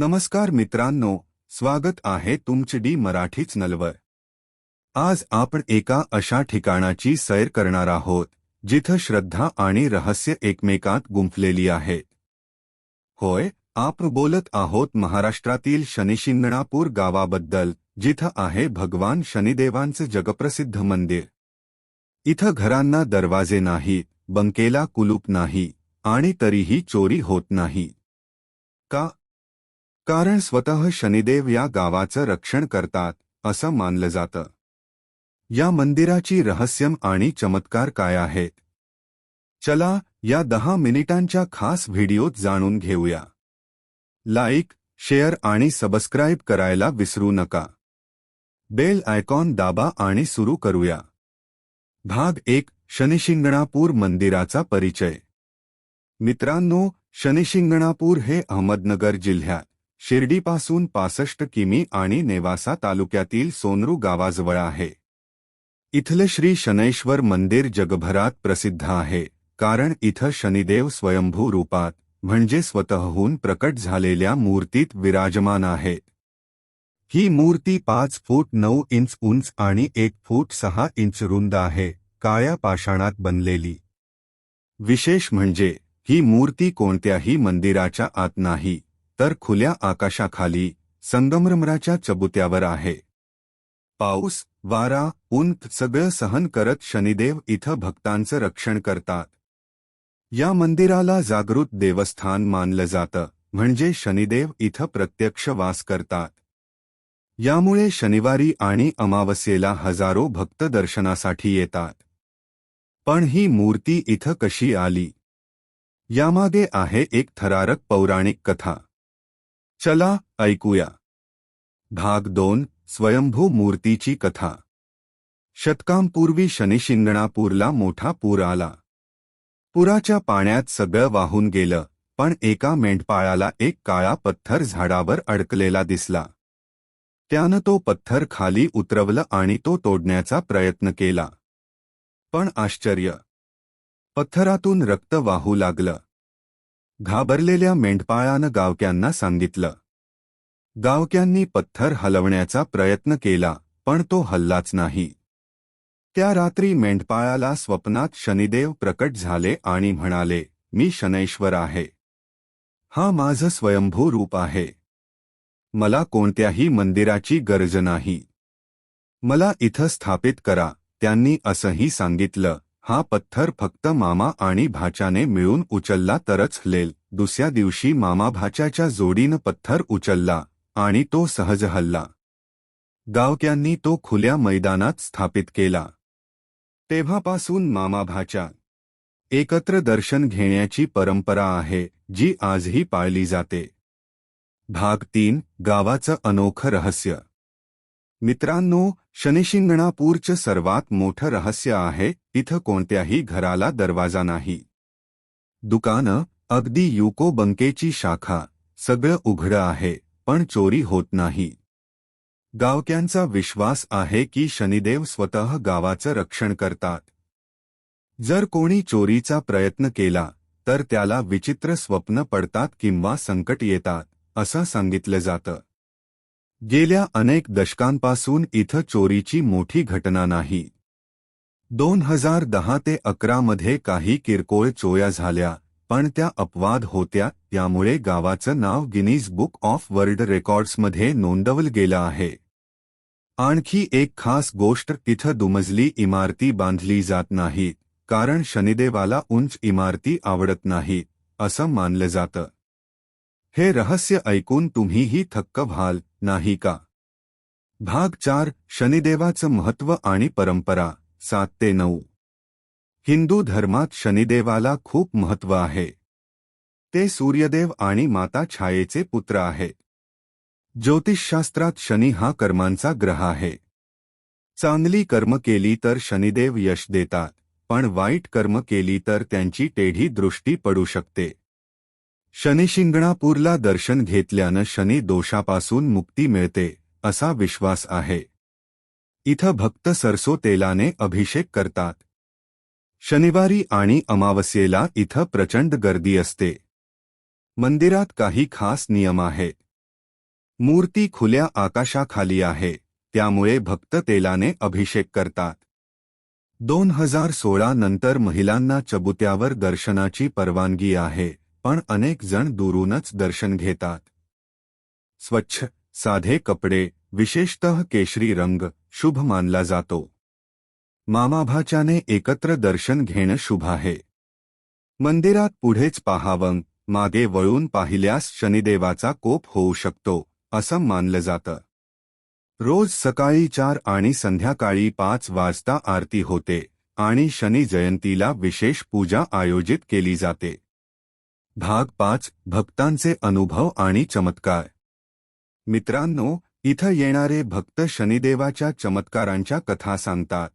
नमस्कार मित्रांनो स्वागत आहे तुमचे डी मराठीच नलवर. आज आपण एका अशा ठिकाणाची सैर करणार आहोत जिथं श्रद्धा आणि रहस्य एकमेकात गुंफलेली आहेत. होय आपण बोलत आहोत महाराष्ट्रातील शनिशिंगणापूर गावाबद्दल जिथं आहे भगवान शनिदेवांचं जगप्रसिद्ध मंदिर. इथं घरांना दरवाजे नाहीत बंकेला कुलूप नाही आणि तरीही चोरी होत नाही. का कारण स्वतः शनिदेव या गावाचं रक्षण करतात असं मानलं जातं. या मंदिराची रहस्यम आणि चमत्कार काय आहेत? चला या दहा मिनिटांच्या खास व्हिडिओत जाणून घेऊया. लाईक शेअर आणि सबस्क्राईब करायला विसरू नका. बेल आयकॉन दाबा आणि सुरू करूया. भाग एक शनिशिंगणापूर मंदिराचा परिचय. मित्रांनो शनिशिंगणापूर हे अहमदनगर जिल्ह्यात. शिर्डीपासून पासष्ट किमी आणि नेवासा तालुक्यातील सोनरू गावाजवळ आहे. इथलं श्री शनैश्वर मंदिर जगभरात प्रसिद्ध आहे कारण इथं शनिदेव स्वयंभू रूपात म्हणजे स्वतःहून प्रकट झालेल्या मूर्तीत विराजमान आहे. ही मूर्ती पाच फूट नऊ इंच उंच आणि एक फूट सहा इंच रुंद आहे काळ्या पाषाणात बनलेली. विशेष म्हणजे ही मूर्ती कोणत्याही मंदिराच्या आत नाही. तर खुल्या आकाशाखाली संगमरमराच्या चबुत्यावर आहे. पाऊस वारा ऊन सगळं सहन करत शनिदेव इथं भक्तांचं रक्षण करतात. या मंदिराला जागृत देवस्थान मानलं जातं म्हणजे शनिदेव इथं प्रत्यक्ष वास करतात. यामुळे शनिवारी आणि अमावस्येला हजारो भक्त दर्शनासाठी येतात. पण ही मूर्ती इथं कशी आली? यामागे आहे एक थरारक पौराणिक कथा. चला ऐकूया. भाग दोन स्वयंभू मूर्तीची कथा. शतकांपूर्वी शनिशिंगणापूरला मोठा पूर आला. पुराच्या पाण्यात सगळं वाहून गेलं पण एका मेंढपाळाला एक काळा पत्थर झाडावर अडकलेला दिसला. त्यानं तो पत्थर खाली उतरवलं आणि तो तोडण्याचा प्रयत्न केला. पण आश्चर्य. पत्थरातून रक्त वाहू लागलं. घाबरलेल्या मेंढपाळानं गावक्यांना सांगितलं. गावक्यांनी पत्थर हलवण्याचा प्रयत्न केला पण तो हल्लाच नाही. त्या रात्री मेंढपाळाला स्वप्नात शनिदेव प्रकट झाले आणि म्हणाले मी शनैश्वर आहे. हा माझं स्वयंभू रूप आहे. मला कोणत्याही मंदिराची गरज नाही. मला इथं स्थापित करा. त्यांनी असंही सांगितलं. हा पत्थर फक्त मामा आणि भाच्याने मिळून उचलला तरच हलेल दुसऱ्या दिवशी मामा भाच्याच्या जोडीनं पत्थर उचलला आणि तो सहज हल्ला. गावक्यांनी तो खुल्या मैदानात स्थापित केला. तेव्हापासून मामा भाच्या एकत्र दर्शन घेण्याची परंपरा आहे जी आजही पाळली जाते. भाग तीन. गावाचं अनोखं रहस्य. मित्रांनो शनिशिंगणापूरचं सर्वात मोठं रहस्य आहे इथं कोणत्याही घराला दरवाजा नाही. दुकानं अगदी युको बंकेची शाखा सगळं उघडं आहे पण चोरी होत नाही. गावक्यांचा विश्वास आहे की शनिदेव स्वतः गावाचं रक्षण करतात. जर कोणी चोरीचा प्रयत्न केला तर त्याला विचित्र स्वप्न पडतात किंवा संकट येतात असं सांगितलं जातं. गेल्या अनेक दशकांपासून इथं चोरीची मोठी घटना नाही. दोन हजार दहा ते अकरामध्ये काही किरकोळ चोया झाल्या पण त्या अपवाद होत्या त्यामुळे गावाचं नाव गिनीज बुक ऑफ वर्ल्ड रेकॉर्ड्समध्ये नोंदवलं गेलं आहे. आणखी एक खास गोष्ट तिथं दुमजली इमारती बांधली जात नाही कारण शनिदेवाला उंच इमारती आवडत नाही असं मानलं जातं. हे रहस्य ऐकून तुम्हीही थक्क व्हाल नाही का? भाग चार, शनिदेवाचं महत्त्व आणि परंपरा, सात ते नऊ. हिंदू धर्मात शनिदेवाला खूप महत्त्व आहे. ते सूर्यदेव आणि माता छायेचे पुत्र आहेत ज्योतिषशास्त्रात शनी हा कर्मांचा ग्रह आहे. चांगली कर्म केली तर शनिदेव यश देतात, पण वाईट कर्म केली तर त्यांची टेढी दृष्टी पडू शकते. शनिशिंगणापूरला दर्शन घेतल्यानं शनी दोषापासून मुक्ती मिळते असा विश्वास आहे. इथं भक्त सरसो तेलाने अभिषेक करतात. शनिवारी आणि अमावस्येला इथं प्रचंड गर्दी असते. मंदिरात काही खास नियम आहे. मूर्ती खुल्या आकाशाखाली आहे त्यामुळे भक्त तेलाने अभिषेक करतात. दोन हजार सोळा नंतर महिलांना चबुत्यावर दर्शनाची परवानगी आहे. पण अनेक जण दुरूनच दर्शन घेतात. स्वच्छ साधे कपडे विशेषतः केशरी रंग शुभ मानला जातो. मामाभाच्याने एकत्र दर्शन घेणं शुभ आहे. मंदिरात पुढेच पाहावं मागे वळून पाहिल्यास शनिदेवाचा कोप होऊ शकतो असं मानलं जातं. रोज सकाळी चार आणि संध्याकाळी पाच वाजता आरती होते आणि शनी जयंतीला विशेष पूजा आयोजित केली जाते. भाग पाच भक्तांचे अनुभव आणि चमत्कार. मित्रांनो इथं येणारे भक्त शनिदेवाच्या चमत्कारांच्या कथा सांगतात.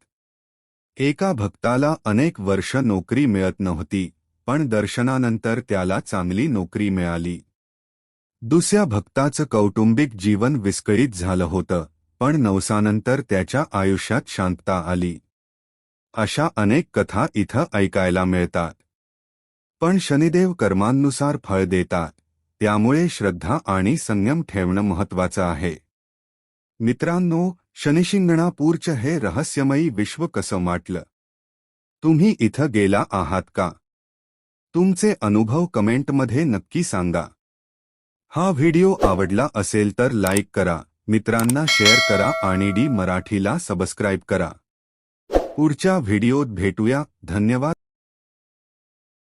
एका भक्ताला अनेक वर्ष नोकरी मिळत नव्हती पण दर्शनानंतर त्याला चांगली नोकरी मिळाली. दुसऱ्या भक्ताचं कौटुंबिक जीवन विस्कळीत झालं होतं पण नवसानंतर त्याच्या आयुष्यात शांतता आली. अशा अनेक कथा इथं ऐकायला मिळतात. पण शनिदेव कर्मांनुसार फळ देतात त्यामुळे श्रद्धा आणि संयम ठेवणं महत्वाचं आहे. मित्रांनो शनिशिंगणापूरचं हे रहस्यमयी विश्व कसं वाटलं? तुम्ही इथं गेला आहात का? तुमचे अनुभव कमेंटमध्ये नक्की सांगा. हा व्हिडिओ आवडला असेल तर लाईक करा मित्रांना शेअर करा आणि डी मराठीला सबस्क्राईब करा. पुढच्या व्हिडिओत भेटूया धन्यवाद.